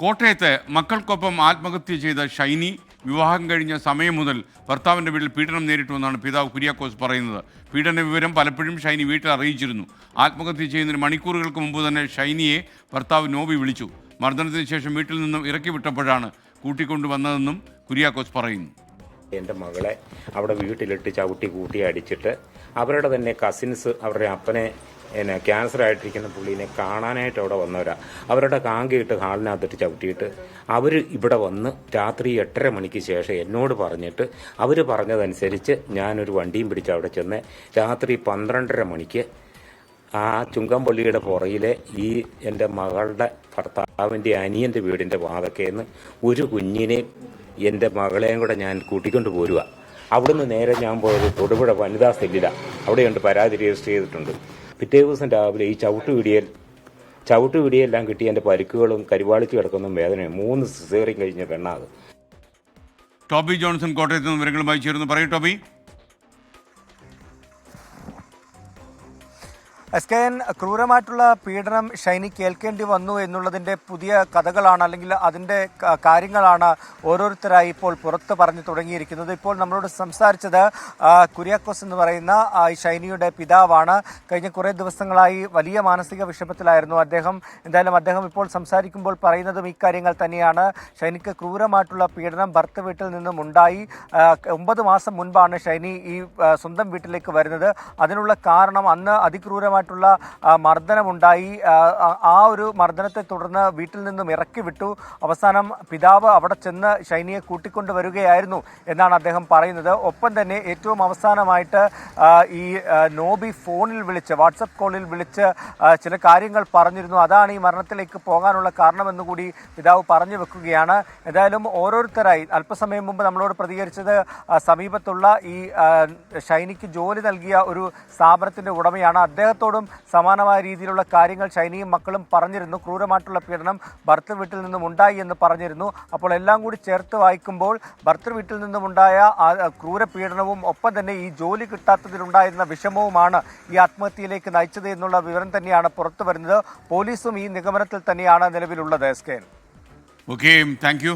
കോട്ടയത്ത് മക്കൾക്കൊപ്പം ആത്മഹത്യ ചെയ്ത ഷൈനി വിവാഹം കഴിഞ്ഞ സമയം മുതൽ ഭർത്താവിന്റെ വീട്ടിൽ പീഡനം നേരിട്ടുവെന്നാണ് പിതാവ് കുര്യാക്കോസ് പറയുന്നത്. പീഡന വിവരം പലപ്പോഴും ഷൈനി വീട്ടിൽ അറിയിച്ചിരുന്നു. ആത്മഹത്യ ചെയ്യുന്നതിന് മണിക്കൂറുകൾക്ക് മുമ്പ് തന്നെ ഷൈനിയെ ഭർത്താവ് നോബി വിളിച്ചു. മർദ്ദനത്തിന് ശേഷം വീട്ടിൽ നിന്നും ഇറക്കി വിട്ടപ്പോഴാണ് കൂട്ടിക്കൊണ്ടുവന്നതെന്നും കുര്യാക്കോസ് പറയുന്നു. എന്റെ മകളെ അവിടെ വീട്ടിലിട്ട് ചവിട്ടി കൂട്ടി അടിച്ചിട്ട് അവരുടെ തന്നെ കസിൻസ് അവരുടെ അപ്പനെ പിന്നെ ക്യാൻസർ ആയിട്ടിരിക്കുന്ന പുള്ളീനെ കാണാനായിട്ട് അവിടെ വന്നവരാ. അവരുടെ കാങ്കയിട്ട് ഹാളിനകത്തിട്ട് ചവിട്ടിയിട്ട് അവർ ഇവിടെ വന്ന് രാത്രി എട്ടര മണിക്ക് ശേഷം എന്നോട് പറഞ്ഞിട്ട് അവർ പറഞ്ഞതനുസരിച്ച് ഞാനൊരു വണ്ടിയും പിടിച്ച് അവിടെ ചെന്ന് രാത്രി പന്ത്രണ്ടര മണിക്ക് ആ ചുങ്കമ്പള്ളിയുടെ പുറയിലെ ഈ എന്റെ മകളുടെ ഭർത്താവിന്റെ അനിയന്റെ വീടിന്റെ വാതക്കേന്ന് ഒരു കുഞ്ഞിനെ എന്റെ മകളെയും കൂടെ ഞാൻ കൂട്ടിക്കൊണ്ട് പോരുക അവിടുന്ന് നേരെ ഞാൻ പോയത് തൊടുപുഴ വനിതാ സെല്ലിലാണ് അവിടെയുണ്ട് പരാതി രജിസ്റ്റർ ചെയ്തിട്ടുണ്ട്. പിറ്റേ ദിവസം രാവിലെ ഈ ചവിട്ടുപിടിയൽ പിടിയൽ ചവിട്ട് പിടിയെല്ലാം കിട്ടി എന്റെ പരിക്കുകളും കരിവാളിച്ച് കിടക്കുന്ന വേദനയും. മൂന്ന് സിസേറിയും കഴിഞ്ഞ പെണ്ണാത് ടോബി ജോൺസൺ കോട്ടയത്ത് നിന്ന് വിവരങ്ങളുമായി ചേരുന്നു. പറയൂ ടോബി. എസ് കെ എൻ ക്രൂരമായിട്ടുള്ള പീഡനം ഷൈനി കേൾക്കേണ്ടി വന്നു എന്നുള്ളതിന്റെ പുതിയ കഥകളാണ് അല്ലെങ്കിൽ അതിന്റെ കാര്യങ്ങളാണ് ഓരോരുത്തരായി ഇപ്പോൾ പുറത്ത് പറഞ്ഞു തുടങ്ങിയിരിക്കുന്നത്. ഇപ്പോൾ നമ്മളോട് സംസാരിച്ചത് കുര്യാക്കോസ് എന്ന് പറയുന്ന ഈ ഷൈനിയുടെ പിതാവാണ്. കഴിഞ്ഞ കുറേ ദിവസങ്ങളായി വലിയ മാനസിക വിഷമത്തിലായിരുന്നു അദ്ദേഹം. എന്തായാലും അദ്ദേഹം ഇപ്പോൾ സംസാരിക്കുമ്പോൾ പറയുന്നതും ഇക്കാര്യങ്ങൾ തന്നെയാണ്. ഷൈനിക്ക് ക്രൂരമായിട്ടുള്ള പീഡനം ഭർത്ത വീട്ടിൽ നിന്നും ഉണ്ടായി. ഒമ്പത് മാസം മുൻപാണ് ഷൈനി ഈ സ്വന്തം വീട്ടിലേക്ക് വരുന്നത്. അതിനുള്ള കാരണം അന്ന് അതിക്രൂരമായിട്ടുള്ള ആ, മർദ്ദനമുണ്ടായി. ആ, ഒരു മർദ്ദനത്തെ തുടർന്ന് വീട്ടിൽ നിന്നും ഇറക്കി വിട്ടു. അവസാനം പിതാവ് അവിടെ ചെന്ന് ഷൈനിയെ കൂട്ടിക്കൊണ്ടുവരികയായിരുന്നു എന്നാണ് അദ്ദേഹം പറയുന്നത്. ഒപ്പം തന്നെ ഏറ്റവും അവസാനമായിട്ട് ഈ നോബി ഫോണിൽ വിളിച്ച് വാട്സപ്പ് കോളിൽ വിളിച്ച് ചില കാര്യങ്ങൾ പറഞ്ഞിരുന്നു. അതാണ് ഈ മരണത്തിലേക്ക് പോകാനുള്ള കാരണമെന്ന് കൂടി പിതാവ് പറഞ്ഞു വെക്കുകയാണ്. എന്തായാലും ഓരോരുത്തരായി അല്പസമയം മുമ്പ് നമ്മളോട് പ്രതികരിച്ചത് സമീപത്തുള്ള ഈ ഷൈനിക്ക് ജോലി നൽകിയ ഒരു സ്ഥാപനത്തിന്റെ ഉടമയാണ് അദ്ദേഹത്തോടും സമാനമായ രീതിയിലുള്ള കാര്യങ്ങൾ ഷൈനിയും മക്കളും പറഞ്ഞിരുന്നു. ക്രൂരമായിട്ടുള്ള പീഡനം ഭർത്തൃ വീട്ടിൽ നിന്നും ഉണ്ടായി എന്ന് പറഞ്ഞിരുന്നു. അപ്പോൾ എല്ലാം കൂടി ചേർത്ത് വായിക്കുമ്പോൾ ഭർത്തൃ വീട്ടിൽ നിന്നുമുണ്ടായ ക്രൂര പീഡനവും ഒപ്പം തന്നെ ഈ ജോലി കിട്ടാത്തതിലുണ്ടായിരുന്ന വിഷമവുമാണ് ഈ ആത്മഹത്യയിലേക്ക് നയിച്ചത് എന്നുള്ള വിവരം തന്നെയാണ് പുറത്തു വരുന്നത്. പോലീസും ഈ നിഗമനത്തിൽ തന്നെയാണ് നിലവിലുള്ളത്. S K okay thank